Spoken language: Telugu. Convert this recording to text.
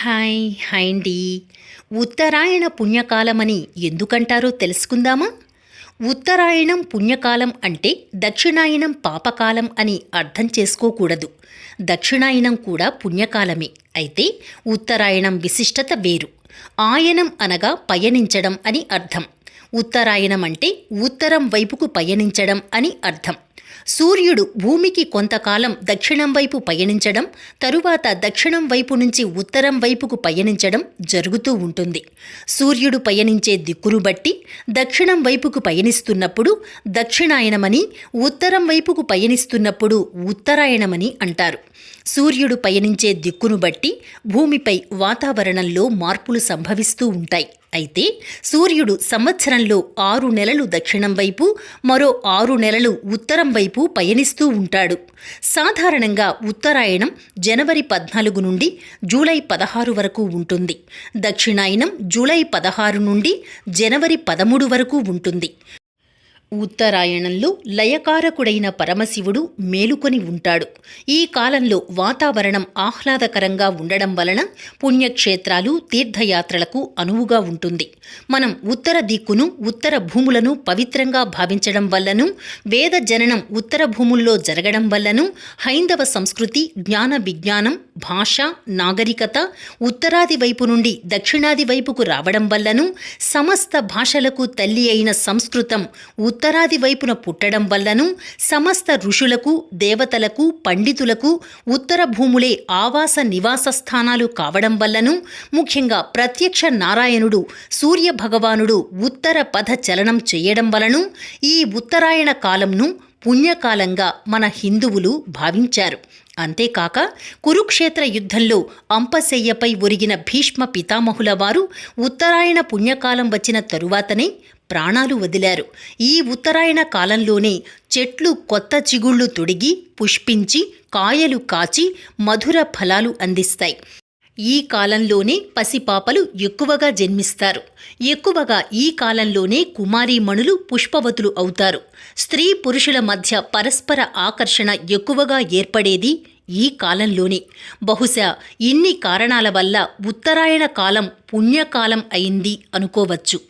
హాయ్ హాయ్ అండి. ఉత్తరాయణ పుణ్యకాలమని ఎందుకంటారో తెలుసుకుందామా? ఉత్తరాయణం పుణ్యకాలం అంటే దక్షిణాయనం పాపకాలం అని అర్థం చేసుకోకూడదు. దక్షిణాయనం కూడా పుణ్యకాలమే. అయితే ఉత్తరాయణం విశిష్టత వేరు. ఆయనం అనగా పయనించడం అని అర్థం. ఉత్తరాయణం అంటే ఉత్తరం వైపుకు పయనించడం అని అర్థం. సూర్యుడు భూమికి కొంతకాలం దక్షిణం వైపు పయనించడం తరువాత దక్షిణం వైపు నుంచి ఉత్తరం వైపుకు పయనించడం జరుగుతూ ఉంటుంది. సూర్యుడు పయనించే దిక్కును బట్టి దక్షిణం వైపుకు పయనిస్తున్నప్పుడు దక్షిణాయనమని ఉత్తరం వైపుకు పయనిస్తున్నప్పుడు ఉత్తరాయణమని అంటారు. సూర్యుడు పయనించే దిక్కును బట్టి భూమిపై వాతావరణంలో మార్పులు సంభవిస్తూ ఉంటాయి. అయితే సూర్యుడు సంవత్సరంలో ఆరు నెలలు దక్షిణం వైపు మరో ఆరు నెలలు ఉత్తరం వైపు పయనిస్తూ ఉంటాడు. సాధారణంగా ఉత్తరాయణం జనవరి పద్నాలుగు నుండి జూలై పదహారు వరకు ఉంటుంది. దక్షిణాయనం జూలై పదహారు నుండి జనవరి పదమూడు వరకు ఉంటుంది. ఉత్తరాయణంలో లయకారకుడైన పరమశివుడు మేలుకొని ఉంటాడు. ఈ కాలంలో వాతావరణం ఆహ్లాదకరంగా ఉండడం వలన పుణ్యక్షేత్రాలు తీర్థయాత్రలకు అనువుగా ఉంటుంది. మనం ఉత్తర దిక్కును ఉత్తర భూములను పవిత్రంగా భావించడం వల్లను వేద జననం ఉత్తర భూముల్లో జరగడం వల్లను హైందవ సంస్కృతి జ్ఞాన విజ్ఞానం భాష నాగరికత ఉత్తరాది వైపు నుండి దక్షిణాది వైపుకు రావడం వల్లను సమస్త భాషలకు తల్లి అయిన సంస్కృతం ఉత్తరాది వైపున పుట్టడం వల్లను సమస్త ఋషులకు దేవతలకు పండితులకు ఉత్తర భూములే ఆవాస నివాస స్థానాలు కావడం వల్లను ముఖ్యంగా ప్రత్యక్ష నారాయణుడు సూర్య భగవానుడు ఉత్తర పథ చలనం చేయడం వలను ఈ ఉత్తరాయణ కాలంను పుణ్యకాలంగా మన హిందువులు భావించారు. అంతేకాక కురుక్షేత్ర యుద్ధంలో అంపశయ్యపై ఒరిగిన భీష్మ పితామహుల వారు ఉత్తరాయణ పుణ్యకాలం వచ్చిన తరువాతనే ప్రాణాలు వదిలారు. ఈ ఉత్తరాయణ కాలంలోనే చెట్లు కొత్త చిగుళ్ళు తొడిగి పుష్పించి కాయలు కాచి మధుర ఫలాలు అందిస్తాయి. ఈ కాలంలోనే పసిపాపలు ఎక్కువగా జన్మిస్తారు. ఎక్కువగా ఈ కాలంలోనే కుమారీమణులు పుష్పవతులు అవుతారు. స్త్రీ పురుషుల మధ్య పరస్పర ఆకర్షణ ఎక్కువగా ఏర్పడేది ఈ కాలంలోనే. బహుశా ఇన్ని కారణాల వల్ల ఉత్తరాయణ కాలం పుణ్యకాలం అయింది అనుకోవచ్చు.